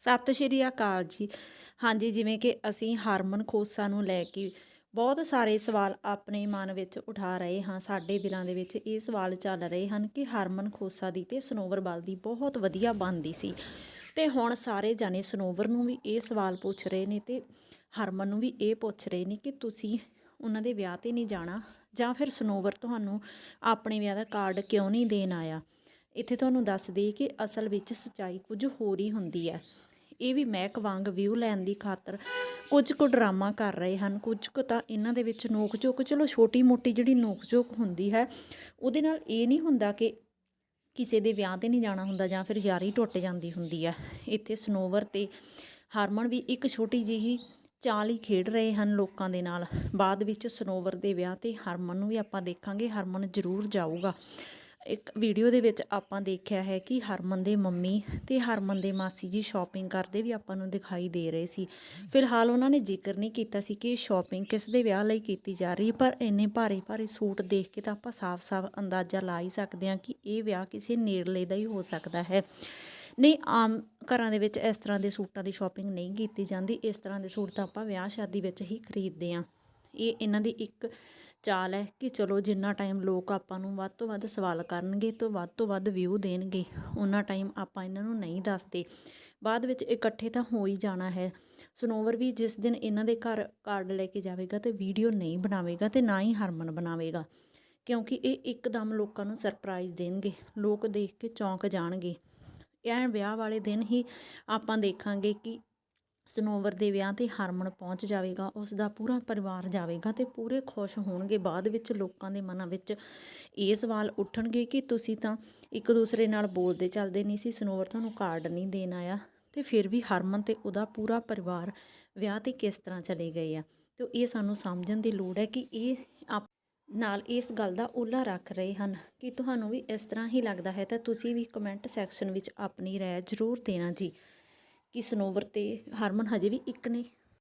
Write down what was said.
ਸਤਿ ਸ਼੍ਰੀ ਅਕਾਲ ਜੀ। ਹਾਂਜੀ, ਜਿਵੇਂ ਕਿ ਅਸੀਂ ਹਾਰਮਨ ਖੋਸਾ ਨੂੰ ਲੈ ਕੇ ਬਹੁਤ ਸਾਰੇ ਸਵਾਲ ਆਪਣੇ ਮਨ ਵਿੱਚ ਉਠਾ ਰਹੇ ਹਾਂ। ਸਾਡੇ ਦਿਲਾਂ ਦੇ ਵਿੱਚ ਇਹ ਸਵਾਲ ਚੱਲ ਰਹੇ ਹਨ ਕਿ ਹਰਮਨ ਖੋਸਾ ਦੀ ਤੇ ਸਨੋਵਰ ਬਲ ਦੀ ਬਹੁਤ ਵਧੀਆ ਬਣਦੀ ਸੀ। ਤੇ ਹੁਣ ਸਾਰੇ ਜਾਣੇ ਸਨੋਵਰ ਨੂੰ ਵੀ ਇਹ ਸਵਾਲ ਪੁੱਛ ਰਹੇ ਨੇ ਤੇ ਹਰਮਨ ਨੂੰ ਵੀ ਇਹ ਪੁੱਛ ਰਹੇ ਨੇ ਕਿ ਤੁਸੀਂ ਉਹਨਾਂ ਦੇ ਵਿਆਹ ਤੇ ਨਹੀਂ ਜਾਣਾ ਜਾਂ ਫਿਰ ਸਨੋਵਰ ਤੁਹਾਨੂੰ ਆਪਣੇ ਵਿਆਹ ਦਾ ਕਾਰਡ ਕਿਉਂ ਨਹੀਂ ਦੇਣ ਆਇਆ? ਇੱਥੇ ਤੁਹਾਨੂੰ ਦੱਸ ਦੇਈਏ ਕਿ ਅਸਲ ਵਿੱਚ ਸਚਾਈ ਕੁਝ ਹੋਰ ਹੀ ਹੁੰਦੀ ਹੈ। ਇਹ ਵੀ ਮਹਿਕ ਵਾਂਗ ਵਿਊ ਲੈਣ ਦੀ ਖਾਤਰ ਕੁਝ ਕੁ ਡਰਾਮਾ ਕਰ ਰਹੇ ਹਨ, ਕੁਝ ਕੁ ਤਾਂ ਇਹਨਾਂ ਦੇ ਵਿੱਚ ਨੋਕ ਝੋਕ ਚਲੋ ਛੋਟੀ ਮੋਟੀ ਜਿਹੜੀ ਨੋਕ ਝੋਕ ਹੁੰਦੀ ਹੈ, ਉਹਦੇ ਨਾਲ ਇਹ ਨਹੀਂ ਹੁੰਦਾ ਕਿ ਕਿਸੇ ਦੇ ਵਿਆਹ ਤੇ ਨਹੀਂ ਜਾਣਾ ਹੁੰਦਾ ਜਾਂ ਫਿਰ ਯਾਰੀ ਟੁੱਟ ਜਾਂਦੀ ਹੁੰਦੀ ਹੈ। ਇੱਥੇ ਸਨੋਵਰ ਤੇ ਹਾਰਮਨ ਵੀ ਇੱਕ ਛੋਟੀ ਜਿਹੀ ਚਾਲ ਹੀ ਖੇਡ ਰਹੇ ਹਨ ਲੋਕਾਂ ਦੇ ਨਾਲ। ਬਾਅਦ ਵਿੱਚ ਸਨੋਵਰ ਦੇ ਵਿਆਹ ਤੇ ਹਰਮਨ ਨੂੰ ਵੀ ਆਪਾਂ ਦੇਖਾਂਗੇ, ਹਰਮਨ ਜ਼ਰੂਰ ਜਾਊਗਾ। ਇੱਕ ਵੀਡੀਓ ਦੇ ਵਿੱਚ ਆਪਾਂ ਦੇਖਿਆ ਹੈ ਕਿ ਹਰਮਨ ਦੇ ਮੰਮੀ ਤੇ ਹਰਮਨ ਦੇ ਮਾਸੀ ਜੀ ਸ਼ਾਪਿੰਗ ਕਰਦੇ ਵੀ ਆਪਾਂ ਨੂੰ ਦਿਖਾਈ ਦੇ ਰਹੇ ਸੀ। ਫਿਲਹਾਲ ਉਹਨਾਂ ਨੇ ਜ਼ਿਕਰ ਨਹੀਂ ਕੀਤਾ ਸੀ ਕਿ ਸ਼ਾਪਿੰਗ ਕਿਸ ਦੇ ਵਿਆਹ ਲਈ ਕੀਤੀ ਜਾ ਰਹੀ ਹੈ ਪਰ ਇੰਨੇ ਭਾਰੇ ਭਾਰੇ ਸੂਟ ਦੇਖ ਕੇ ਤਾਂ ਆਪਾਂ ਸਾਫ਼-ਸਾਫ਼ ਅੰਦਾਜ਼ਾ ਲਾ ਹੀ ਸਕਦੇ ਹਾਂ ਕਿ ਇਹ ਵਿਆਹ ਕਿਸੇ ਨੇੜਲੇ ਦਾ ਹੀ ਹੋ ਸਕਦਾ ਹੈ। ਨਹੀਂ, ਆਮ ਘਰਾਂ ਦੇ ਵਿੱਚ ਇਸ ਤਰ੍ਹਾਂ ਦੇ ਸੂਟਾਂ ਦੀ ਸ਼ਾਪਿੰਗ ਨਹੀਂ ਕੀਤੀ ਜਾਂਦੀ, ਇਸ ਤਰ੍ਹਾਂ ਦੇ ਸੂਟ ਤਾਂ ਆਪਾਂ ਵਿਆਹ ਸ਼ਾਦੀ ਵਿੱਚ ਹੀ ਖਰੀਦਦੇ ਹਾਂ। ਇਹ ਇਹਨਾਂ ਦੀ ਇੱਕ ਚਾਲ ਹੈ ਕਿ ਚਲੋ ਜਿੰਨਾ ਟਾਈਮ ਲੋਕ ਆਪਾਂ ਨੂੰ ਵੱਧ ਤੋਂ ਵੱਧ ਸਵਾਲ ਕਰਨਗੇ ਤੋਂ ਵੱਧ ਤੋਂ ਵੱਧ ਵਿਊ ਦੇਣਗੇ ਉਹਨਾਂ ਟਾਈਮ ਆਪਾਂ ਇਹਨਾਂ ਨੂੰ ਨਹੀਂ ਦੱਸਦੇ। ਬਾਅਦ ਵਿੱਚ ਇਕੱਠੇ ਤਾਂ ਹੋ ਹੀ ਜਾਣਾ ਹੈ। ਸਨੋਵਰ ਵੀ ਜਿਸ ਦਿਨ ਇਹਨਾਂ ਦੇ ਘਰ ਕਾਰਡ ਲੈ ਕੇ ਜਾਵੇਗਾ ਤੇ ਵੀਡੀਓ ਨਹੀਂ ਬਣਾਵੇਗਾ ਤੇ ਨਾ ਹੀ ਹਰਮਨ ਬਣਾਵੇਗਾ, ਕਿਉਂਕਿ ਇਹ ਇੱਕਦਮ ਲੋਕਾਂ ਨੂੰ ਸਰਪ੍ਰਾਈਜ਼ ਦੇਣਗੇ, ਲੋਕ ਦੇਖ ਕੇ ਚੌਂਕ ਜਾਣਗੇ। ਇਹ ਵਿਆਹ ਵਾਲੇ ਦਿਨ ਹੀ ਆਪਾਂ ਦੇਖਾਂਗੇ ਕਿ ਸਨੋਵਰ ਦੇ ਵਿਆਹ ਤੇ ਹਰਮਨ ਪਹੁੰਚ ਜਾਵੇਗਾ ਉਸ ਦਾ ਪੂਰਾ ਪਰਿਵਾਰ ਜਾਵੇਗਾ ਤੇ ਪੂਰੇ ਖੁਸ਼ ਹੋਣਗੇ। ਬਾਅਦ ਵਿੱਚ ਲੋਕਾਂ ਦੇ ਮਨਾਂ ਵਿੱਚ ਇਹ ਸਵਾਲ ਉੱਠਣਗੇ ਕਿ ਤੁਸੀਂ ਤਾਂ ਇੱਕ ਦੂਸਰੇ ਨਾਲ ਬੋਲਦੇ ਚੱਲਦੇ ਨਹੀਂ ਸੀ, ਸਨੋਵਰ ਤੁਹਾਨੂੰ ਕਾਰਡ ਨਹੀਂ ਦੇਣ ਆਇਆ ਤੇ ਫਿਰ ਵੀ ਹਰਮਨ ਤੇ ਉਹਦਾ ਪੂਰਾ ਪਰਿਵਾਰ ਵਿਆਹ ਤੇ ਕਿਸ ਤਰ੍ਹਾਂ ਚਲੇ ਗਏ ਆ? ਤੇ ਇਹ ਸਾਨੂੰ ਸਮਝਣ ਦੀ ਲੋੜ ਹੈ ਕਿ ਇਹ ਆਪ ਨਾਲ ਇਸ ਗੱਲ ਦਾ ਓਲਾ ਰੱਖ ਰਹੇ ਹਨ ਕਿ ਤੁਹਾਨੂੰ ਵੀ ਇਸ ਤਰ੍ਹਾਂ ਹੀ ਲੱਗਦਾ ਹੈ ਤਾਂ ਤੁਸੀਂ ਵੀ ਕਮੈਂਟ ਸੈਕਸ਼ਨ ਵਿੱਚ ਆਪਣੀ ਰਾਏ ਜ਼ਰੂਰ ਦੇਣਾ ਜੀ। ਕਿ ਸਨੋਵਰ ਅਤੇ ਹਰਮਨ ਹਜੇ ਵੀ ਇੱਕ ਨੇ